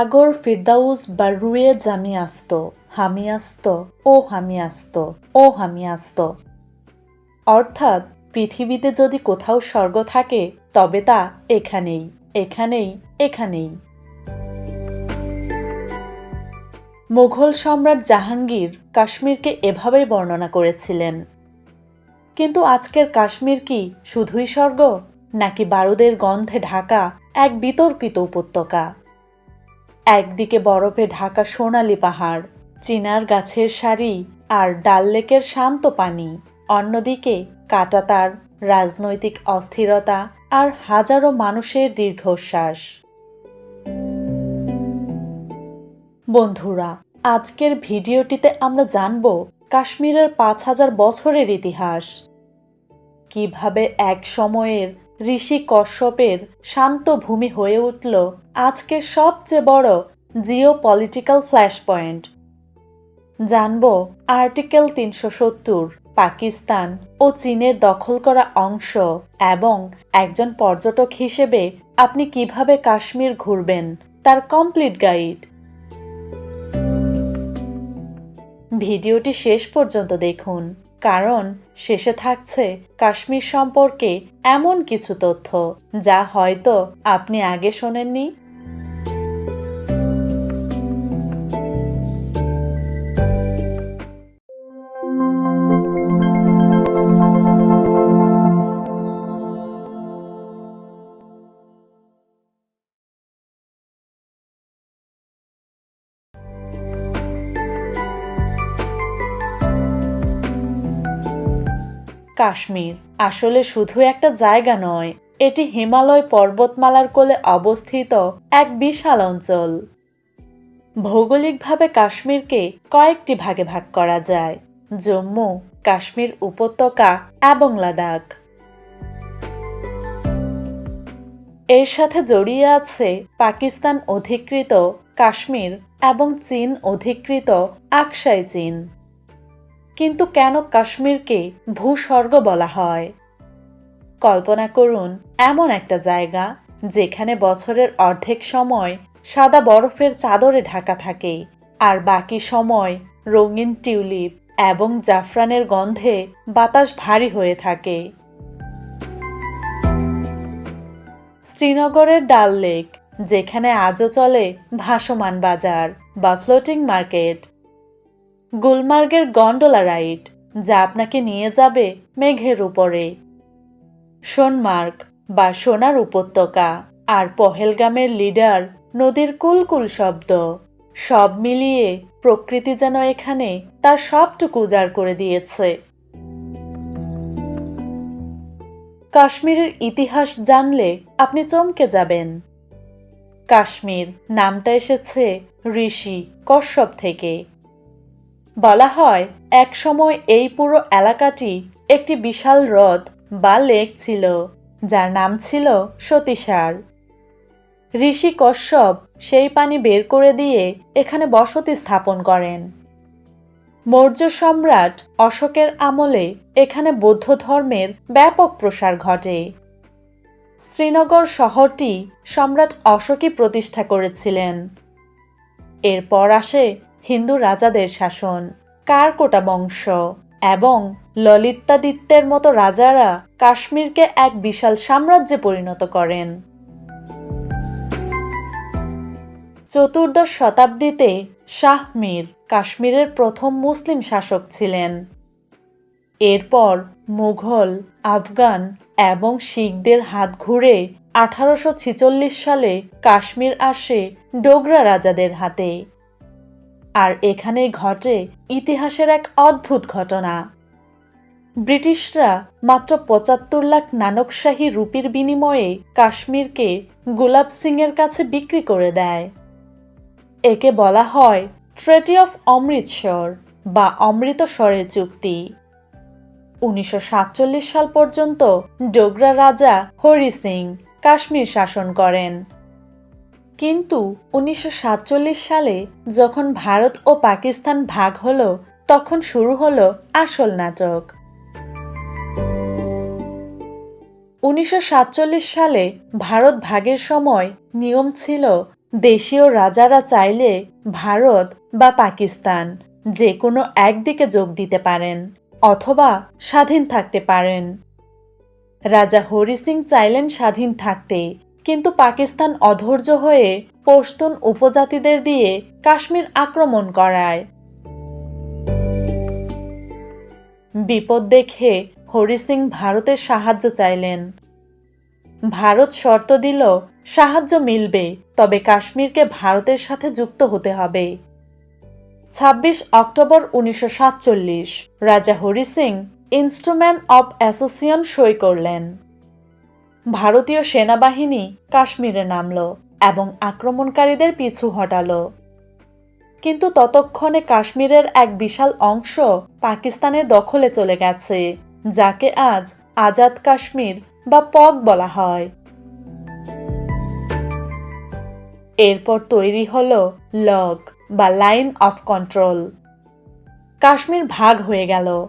আগর ফিরদাউস বা রুয়ে জামি আসত, হামি আসত ও হামি আসত ও হামি আসত। অর্থাৎ পৃথিবীতে যদি কোথাও স্বর্গ থাকে, তবে তা এখানেই এখানেই এখানেই। মুঘল সম্রাট জাহাঙ্গীর কাশ্মীরকে এভাবেই বর্ণনা করেছিলেন। কিন্তু আজকের কাশ্মীর কি শুধুই স্বর্গ, নাকি বারুদের গন্ধে ঢাকা এক বিতর্কিত উপত্যকা? একদিকে বরফে ঢাকা সোনালি পাহাড়, চিনার গাছের সারি আর ডাল লেকের শান্ত পানি। অন্যদিকে কাটাতার, রাজনৈতিক অস্থিরতা আর হাজারো মানুষের দীর্ঘশ্বাস। বন্ধুরা, আজকের ভিডিওটিতে আমরা জানব কাশ্মীরের পাঁচ হাজার বছরের ইতিহাস। কীভাবে এক সময়ের ঋষি কশ্যপের শান্ত ভূমি হয়ে উঠল আজকের সবচেয়ে বড় জিও পলিটিক্যাল ফ্ল্যাশ পয়েন্ট জানব আর্টিকেল তিনশো সত্তর, পাকিস্তান ও চীনের দখল করা অংশ এবং একজন পর্যটক হিসেবে আপনি কীভাবে কাশ্মীর ঘুরবেন, তার কমপ্লিট গাইড। ভিডিওটি শেষ পর্যন্ত দেখুন। কারণ শেষে থাকছে কাশ্মীর সম্পর্কে এমন কিছু তথ্য যা হয়তো আপনি আগে শোনেননি। কাশ্মীর। আসলে শুধু একটা জায়গা নয়, এটি হিমালয় পর্বতমালার কোলে অবস্থিত এক বিশাল অঞ্চল। ভৌগোলিকভাবে কাশ্মীরকে কয়েকটি ভাগে ভাগ করা যায়, জম্মু, কাশ্মীর উপত্যকা এবং লাদাখ। এর সাথে জড়িয়ে আছে পাকিস্তান অধিকৃত কাশ্মীর এবং চীন অধিকৃত আকসাই চীন। কিন্তু কেন কাশ্মীরকে ভূস্বর্গ বলা হয়? কল্পনা করুন, এমন একটা জায়গা যেখানে বছরের অর্ধেক সময় সাদা বরফের চাদরে ঢাকা থাকে আর বাকি সময় রঙিন টিউলিপ এবং জাফরানের গন্ধে বাতাস ভারী হয়ে থাকে। শ্রীনগরের ডাল লেক, যেখানে আজও চলে ভাসমান বাজার বা ফ্লোটিং মার্কেট। গুলমার্গের গন্ডোলা রাইড, যা আপনাকে নিয়ে যাবে মেঘের উপরে। সোনমার্গ বা সোনার উপত্যকা আর পহেলগামের লিডার নদীর কুলকুল শব্দ, সব মিলিয়ে প্রকৃতি যেন এখানে তার সবটুকু উজাড় করে দিয়েছে। কাশ্মীরের ইতিহাস জানলে আপনি চমকে যাবেন। কাশ্মীর, নামটা এসেছে ঋষি কশ্যপ থেকে। বলা হয় একসময় এই পুরো এলাকাটি একটি বিশাল হ্রদ বা লেক ছিল, যার নাম ছিল সতীসার ঋষি কশ্যপ সেই পানি বের করে দিয়ে এখানে বসতি স্থাপন করেন। মৌর্য সম্রাট অশোকের আমলে এখানে বৌদ্ধ ধর্মের ব্যাপক প্রসার ঘটে। শ্রীনগর শহরটি সম্রাট অশোকই প্রতিষ্ঠা করেছিলেন। এরপর আসে হিন্দু রাজাদের শাসন, কারকোটা বংশ এবং ললিতাদিত্যের মতো রাজারা কাশ্মীরকে এক বিশাল সাম্রাজ্যে পরিণত করেন। চতুর্দশ শতাব্দীতে শাহ মীর কাশ্মীরের প্রথম মুসলিম শাসক ছিলেন। এরপর মুঘল, আফগান এবং শিখদের হাত ঘুরে আঠারোশো ছেচল্লিশ সালে কাশ্মীর আসে ডোগরা রাজাদের হাতে। আর এখানেই ঘটে ইতিহাসের এক অদ্ভুত ঘটনা। ব্রিটিশরা মাত্র পঁচাত্তর লাখ নানকশাহী রুপির বিনিময়ে কাশ্মীরকে গোলাপ সিংয়ের কাছে বিক্রি করে দেয়। একে বলা হয় ট্রেটি অফ অমৃতসর বা অমৃতসরের চুক্তি। উনিশশো সাতচল্লিশ সাল পর্যন্ত ডোগরা রাজা হরি সিং কাশ্মীর শাসন করেন। কিন্তু উনিশশো সাতচল্লিশ সালে যখন ভারত ও পাকিস্তান ভাগ হলো, তখন শুরু হলো আসল নাটক। উনিশশো সাতচল্লিশ সালে ভারত ভাগের সময় নিয়ম ছিল, দেশীয় রাজারা চাইলে ভারত বা পাকিস্তান যে কোনো একদিকে যোগ দিতে পারেন অথবা স্বাধীন থাকতে পারেন। রাজা হরি সিং চাইলেন স্বাধীন থাকতে। কিন্তু পাকিস্তান অধৈর্য হয়ে পশতুন উপজাতিদের দিয়ে কাশ্মীর আক্রমণ করায়। বিপদ দেখে হরি সিং ভারতের সাহায্য চাইলেন। ভারত শর্ত দিল, সাহায্য মিলবে, তবে কাশ্মীরকে ভারতের সাথে যুক্ত হতে হবে। ছাব্বিশ অক্টোবর উনিশশো সাতচল্লিশ, রাজা Hari Singh instrument of association সই করলেন। ভারতীয় সেনাবাহিনী কাশ্মীরে নামল এবং আক্রমণকারীদের পিছু হটালো। কিন্তু ততক্ষণে কাশ্মীরের এক বিশাল অংশ পাকিস্তানের দখলে চলে গেছে, যাকে আজ আজাদ কাশ্মীর বা পক বলা হয়। এরপর তৈরি হল লগ বা লাইন অফ কন্ট্রোল। কাশ্মীর ভাগ হয়ে গেল।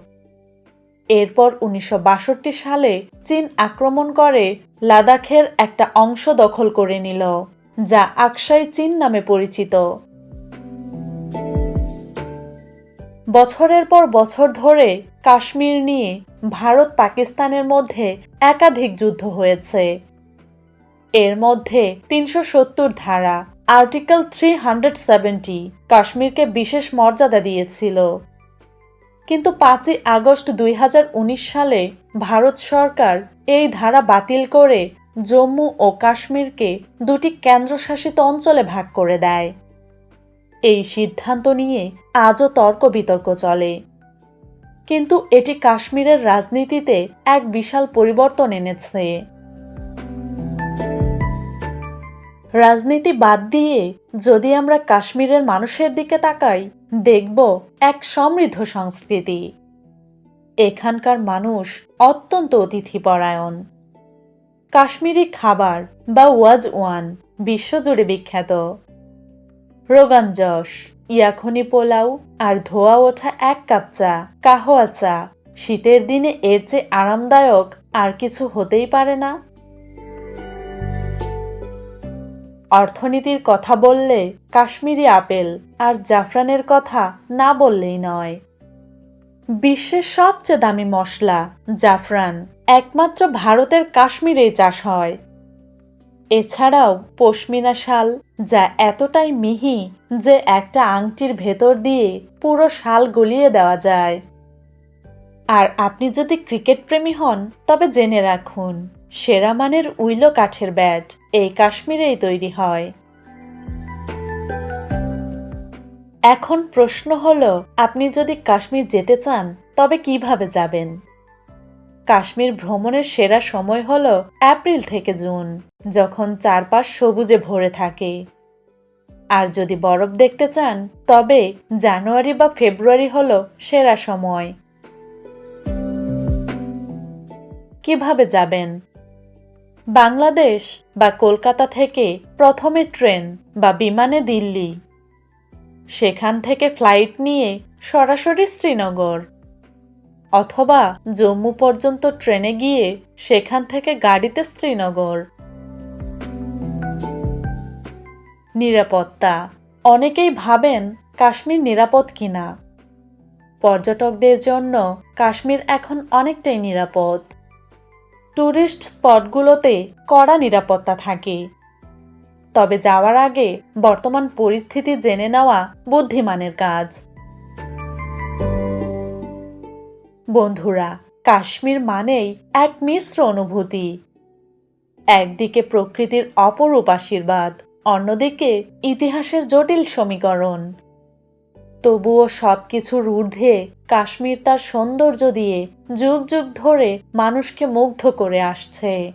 এরপর উনিশশো বাষট্টি সালে চীন আক্রমণ করে লাদাখের একটা অংশ দখল করে নিল, যা আকসাই চীন নামে পরিচিত। বছরের পর বছর ধরে কাশ্মীর নিয়ে ভারত পাকিস্তানের মধ্যে একাধিক যুদ্ধ হয়েছে। এর মধ্যে তিনশো সত্তর ধারা, আর্টিকেল থ্রি হান্ড্রেড কাশ্মীরকে বিশেষ মর্যাদা দিয়েছিল। কিন্তু পাঁচই আগস্ট দুই হাজার উনিশ সালে ভারত সরকার এই ধারা বাতিল করে জম্মু ও কাশ্মীরকে দুটি কেন্দ্রশাসিত অঞ্চলে ভাগ করে দেয়। এই সিদ্ধান্ত নিয়ে আজও তর্ক বিতর্ক চলে। কিন্তু এটি কাশ্মীরের রাজনীতিতে এক বিশাল পরিবর্তন এনেছে। রাজনীতি বাদ দিয়ে যদি আমরা কাশ্মীরের মানুষের দিকে তাকাই, দেখব এক সমৃদ্ধ সংস্কৃতি। এখানকার মানুষ অত্যন্ত অতিথিপরায়ণ। কাশ্মীরি খাবার বা ওয়াজ ওয়ান বিশ্বজুড়ে বিখ্যাত। রোগান যশ, ইয়াখনি পোলাও আর ধোয়া ওঠা এক কাপ চা, কাহোয়া চা শীতের দিনে এর চেয়ে আরামদায়ক আর কিছু হতেই পারে না। অর্থনীতির কথা বললে কাশ্মীরি আপেল আর জাফরানের কথা না বললেই নয়। বিশ্বের সবচেয়ে দামি মশলা জাফরান একমাত্র ভারতের কাশ্মীরেই চাষ হয়। এছাড়াও পশমিনা শাল, যা এতটাই মিহি যে একটা আংটির ভেতর দিয়ে পুরো শাল গলিয়ে দেওয়া যায়। আর আপনি যদি ক্রিকেট প্রেমী হন, তবে জেনে রাখুন সেরা মানের উইলো কাঠের ব্যাট এই কাশ্মীরেই তৈরি হয়। এখন প্রশ্ন হলো, আপনি যদি কাশ্মীর যেতে চান, তবে কীভাবে যাবেন? কাশ্মীর ভ্রমণের সেরা সময় হল এপ্রিল থেকে জুন, যখন চারপাশ সবুজে ভরে থাকে। আর যদি বরফ দেখতে চান, তবে জানুয়ারি বা ফেব্রুয়ারি হল সেরা সময়। কীভাবে যাবেন? বাংলাদেশ বা কলকাতা থেকে প্রথমে ট্রেন বা বিমানে দিল্লি। সেখান থেকে ফ্লাইট নিয়ে সরাসরি শ্রীনগর। অথবা জম্মু পর্যন্ত ট্রেনে গিয়ে সেখান থেকে গাড়িতে শ্রীনগর। নিরাপত্তা। অনেকেই ভাবেন কাশ্মীর নিরাপদ কিনা। পর্যটকদের জন্য কাশ্মীর এখন অনেকটাই নিরাপদ। ট্যুরিস্ট স্পটগুলোতে কড়া নিরাপত্তা থাকে। তবে যাওয়ার আগে বর্তমান পরিস্থিতি জেনে নেওয়া বুদ্ধিমানের কাজ। বন্ধুরা, কাশ্মীর মানেই এক মিশ্র অনুভূতি। একদিকে প্রকৃতির অপরূপ আশীর্বাদ, অন্যদিকে ইতিহাসের জটিল সমীকরণ। তবুও সব কিছুর ঊর্ধ্বে কাশ্মীর তার সৌন্দর্য দিয়ে যুগ যুগ ধরে মানুষকে মুগ্ধ করে আসছে।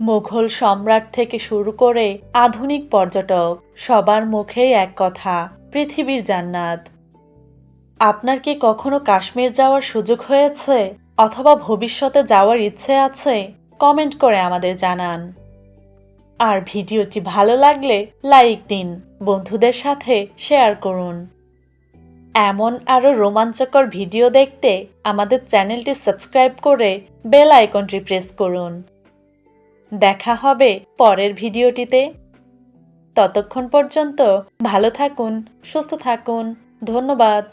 মুঘল সম্রাট থেকে শুরু করে আধুনিক পর্যটক সবার মুখেই এক কথা, পৃথিবীর জান্নাত। আপনার কি কখনো কাশ্মীর যাওয়ার সুযোগ হয়েছে? অথবা ভবিষ্যতে যাওয়ার ইচ্ছে আছে? কমেন্ট করে আমাদের জানান। আর ভিডিওটি ভালো লাগলে লাইক দিন, বন্ধুদের সাথে শেয়ার করুন। এমন আরও রোমাঞ্চকর ভিডিও দেখতে আমাদের চ্যানেলটি সাবস্ক্রাইব করে বেল আইকনটি প্রেস করুন। দেখা হবে পরের ভিডিওটিতে। ততক্ষণ পর্যন্ত ভালো থাকুন, সুস্থ থাকুন। ধন্যবাদ।